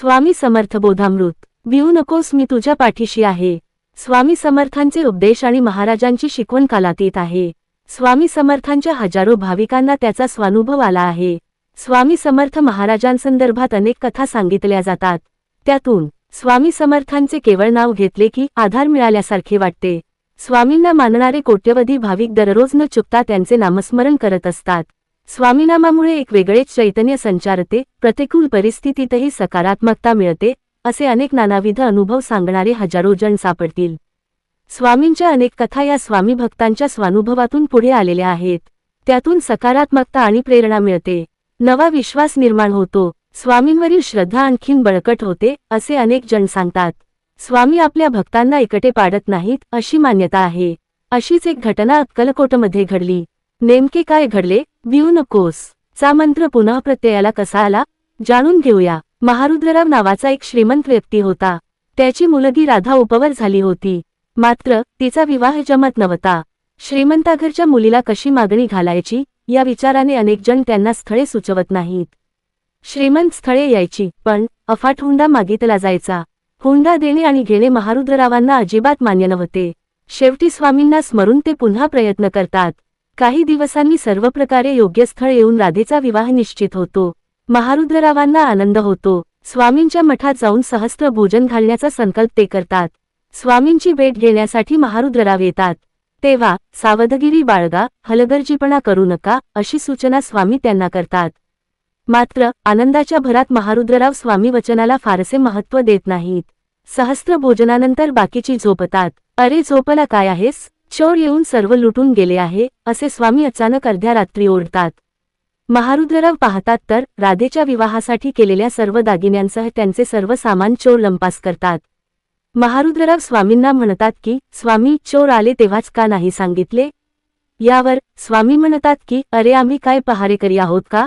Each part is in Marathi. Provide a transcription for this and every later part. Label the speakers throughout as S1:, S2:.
S1: स्वामी समर्थ बोधामृत भिऊ नकोस मी तुझ्या पाठीशी आहे. स्वामी समर्थांचे उपदेश आणि महाराजांची शिकवण कालातीत आहे. स्वामी समर्थांच्या हजारो भाविकांना त्याचा स्वानुभव आला आहे. स्वामी समर्थ महाराजांसंदर्भात अनेक कथा सांगितल्या जातात. त्यातून स्वामी समर्थांचे केवळ नाव घेतले की आधार मिळाल्यासारखे वाटते. स्वामींना मानणारे कोट्यवधी भाविक दररोज न चुकता त्यांचे नामस्मरण करत असतात. स्वामीनामामुळे एक वेगळेच चैतन्य संचारते प्रतिकूल परिस्थितीतही सकारात्मकता मिळते असे अनेक नानाविध अनुभव सांगणारे हजारो जण सापडतील. स्वामींच्या अनेक कथा या स्वामी भक्तांच्या स्वानुभवातून पुढे आलेल्या आहेत. त्यातून सकारात्मकता आणि प्रेरणा मिळते. नवा विश्वास निर्माण होतो. स्वामींवरील श्रद्धा आणखीन बळकट होते असे अनेक जण सांगतात. स्वामी आपल्या भक्तांना एकटे पाडत नाहीत अशी मान्यता आहे. अशीच एक घटना अक्कलकोटमध्ये घडली. नेमके काय घडले? भिऊ नकोस. चा मंत्र पुनः प्रत्ययाला कसा आला? जाणून घेऊया. महारुद्रराव नावाचा एक श्रीमंत व्यक्ती होता. त्याची मुलगी राधा उपवर झाली होती. मात्र तिचा विवाह जमत नव्हता. श्रीमंताघरच्या मुलीला कशी मागणी घालायची? या विचाराने अनेक जण त्यांना स्थळे सुचवत नाहीत. श्रीमंत स्थळे यायची पण अफाट हुंडा मागितला जायचा. हुंडा देणे आणि घेणे महारुद्ररावांना अजिबात मान्य नव्हते. शेवटी स्वामींना स्मरून ते पुन्हा प्रयत्न करतात. काही दिवसांनी सर्व प्रकारे योग्य स्थळ येऊन राधेचा विवाह निश्चित होतो. महारुद्ररावांना आनंद होतो. स्वामींच्या मठात जाऊन सहस्त्र भोजन घालण्याचा संकल्प ते करतात. स्वामींची भेट घेण्यासाठी महारुद्रराव येतात. तेव्हा सावधगिरी बाळगा हलगर्जीपणा करू नका अशी सूचना स्वामी त्यांना करतात. मात्र आनंदाच्या भरात महारुद्रराव स्वामी वचनाला फारसे महत्त्व देत नाहीत. सहस्त्र भोजनानंतर बाकीची झोपतात. अरे झोपला काय आहेस? चोर येऊन सर्व लुटून गेले आहे असे स्वामी अचानक अर्ध्या रात्री ओढतात. महारुद्रराव पाहतात तर राधेच्या विवाहासाठी केलेल्या सर्व दागिन्यांसह त्यांचे सर्व सामान चोर लंपास करतात. महारुद्रराव स्वामींना म्हणतात की स्वामी चोर आले तेव्हाच का नाही सांगितले? यावर स्वामी म्हणतात की अरे आम्ही काय पहारेकरी आहोत का?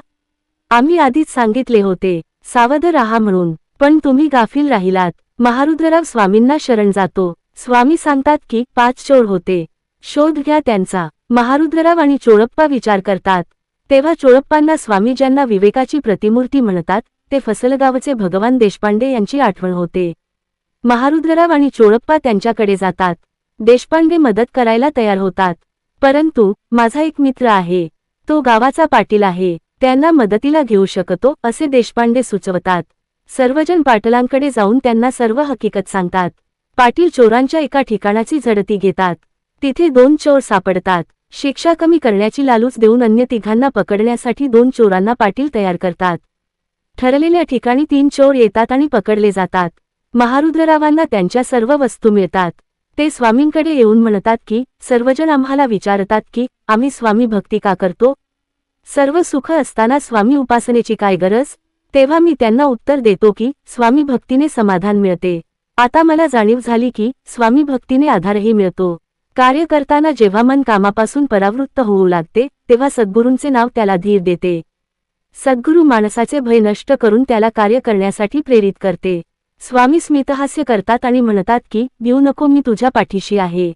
S1: आम्ही आधीच सांगितले होते सावध राहा म्हणून पण तुम्ही गाफील राहिलात. महारुद्रराव स्वामींना शरण जातो. स्वामी सांगतात की पाच चोर होते शोध घ्या त्यांचा. महारुद्रराव आणि चोळप्पा विचार करतात. तेव्हा चोळप्पांना स्वामी ज्यांना विवेकाची प्रतिमूर्ती म्हणतात ते फसलगावचे भगवान देशपांडे यांची आठवण होते. महारुद्रराव आणि चोळप्पा त्यांच्याकडे जातात. देशपांडे मदत करायला तयार होतात. परंतु माझा एक मित्र आहे. तो गावाचा पाटील आहे. त्यांना मदतीला घेऊ शकतो असे देशपांडे सुचवतात. सर्वजण पाटलांकडे जाऊन त्यांना सर्व हकीकत सांगतात. पाटील चोरांच्या एका ठिकाणाची झडती घेतात. तिथे दोन चोर सापडतात. शिक्षा कमी करण्याची लालूच देऊन अन्य तिघांना पकडण्यासाठी दोन चोरांना पाटील तयार करतात. ठरलेल्या ठिकाणी तीन चोर येतात आणि पकडले जातात. महारुद्ररावांना त्यांच्या सर्व वस्तू मिळतात. ते स्वामींकडे येऊन म्हणतात की सर्वजण आम्हाला विचारतात की आम्ही स्वामी भक्ती का करतो? सर्व सुख असताना स्वामी उपासनेची काय गरज? तेव्हा मी त्यांना उत्तर देतो की स्वामी भक्तीने समाधान मिळते. आता मला जाणीव झाली की स्वामी भक्तीने आधारही मिळतो. कार्य करताना जेव्हा मन कामापासून परावृत्त होऊ लागते तेव्हा सद्गुरूंचे नाव त्याला धीर देते. सद्गुरू माणसाचे भय नष्ट करून त्याला कार्य करण्यासाठी प्रेरित करते. स्वामी स्मितहास्य करतात आणि म्हणतात की देऊ नको मी तुझ्या पाठीशी आहे.